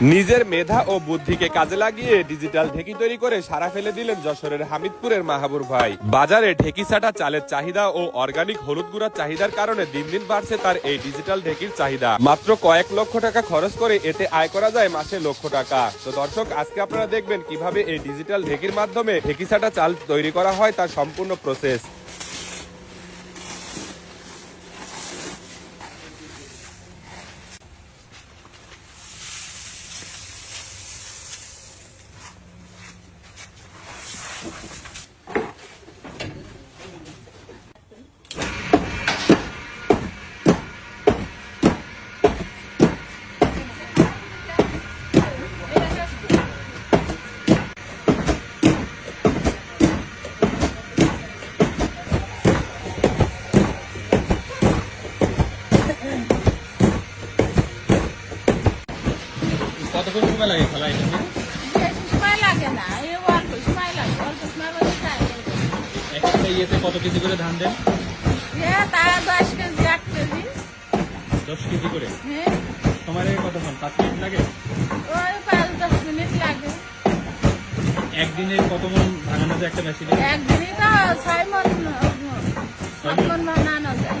নিজের মেধা ও বুদ্ধিকে কাজে লাগিয়ে ডিজিটাল ঢেকি তৈরি করে সারা ফেলে দিলেন যশোরের হামিদপুরের মাহাবুর ভাই। বাজারে ঢেকি ছাটা চালের চাহিদা ও অর্গানিক হলুদ গুঁড়ার চাহিদার কারণে দিন দিন বাড়ছে তার এই ডিজিটাল ঢেকির চাহিদা। মাত্র কয়েক লক্ষ টাকা খরচ করে এতে আয় করা যায় মাসে লক্ষ টাকা। তো দর্শক, আজকে আপনারা দেখবেন কীভাবে এই ডিজিটাল ঢেকির মাধ্যমে ঢেকি ছাটা চাল তৈরি করা হয় তার সম্পূর্ণ প্রসেস কতক্ষণ সময় লাগে খেলা এটা ইয়েতে কত কেজি করে ধান দেন? দশ কেজি এক কেজি। দশ কেজি করে? হ্যাঁ। লাগে কতক্ষণ পাঁচ মিনিট লাগে? ওই পাঁচ দশ মিনিট লাগে। একদিনে কত মন ভাঙানো যায় একটা মেশিনে একদিনে তো ছয় মন ছয় মন বানানো যায়।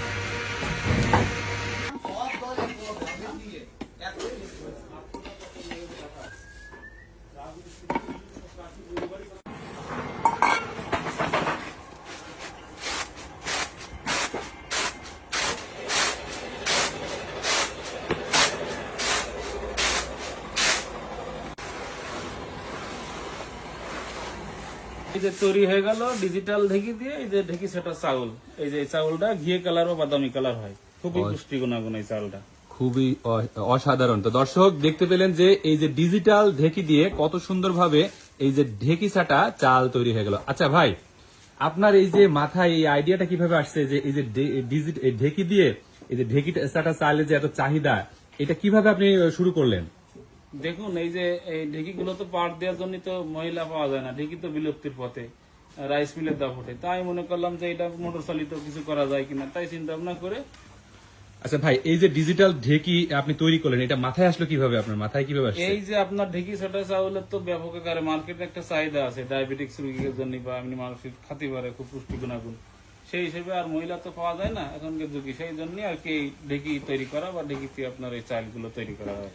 এই যে তৈরি হয়ে গেল ডিজিটাল ঢেকি দিয়ে এই যে ঢেকি সেটা চাউল। এই যে চাউলটা ঘিয়ে কালার ও বাদামি কালার হয়। খুবই পুষ্টি গুণাগুণ এই চাউলটা। খুবই অসাধারণ। তো দর্শক দেখতে পেলেন যে এই যে ডিজিটাল ঢেকি দিয়ে কত সুন্দরভাবে এই যে ঢেকি ছাটা চাল তৈরি হয়ে গেল। আচ্ছা ভাই আপনার এই যে মাথায় এই আইডিয়াটা কীভাবে আসছে যে এই যে ঢেকি দিয়ে এই যে ঢেকি ছাটা চালের যে এত চাহিদা এটা কীভাবে আপনি শুরু করলেন? দেখুন এই যে এই ঢেকি গুলো তো পাট দেওয়ার জন্য তো মহিলা পাওয়া যায় না। ঢেকি তো বিলুপ্তির পথে রাইস মিলের দাপটে তাই মনে করলাম যে এটা মোটর চালিত কিছু করা যায় কিনা তাই চিন্তা ভাবনা করে আচ্ছা ভাই এই যে ডিজিটাল ঢেকি আপনি তৈরি করলেন এটা মাথায় আসলো কীভাবে আপনার? মাথায় কীভাবে আসছে? এই যে আপনার ঢেকি ছোটা চাউলের তো ব্যাপক আকারে মার্কেটে একটা চাহিদা আছে। ডায়াবেটিক্স রোগীদের জন্য বা এমনি মানসিক খাতে পারে খুব পুষ্টি গুণাগুণ সেই হিসেবে আর মহিলা তো পাওয়া যায় না এখনকার যুগে। সেই জন্য আর কি ঢেকি তৈরি করা বা ঢেকিতে আপনার এই চালগুলো তৈরি করা হয়।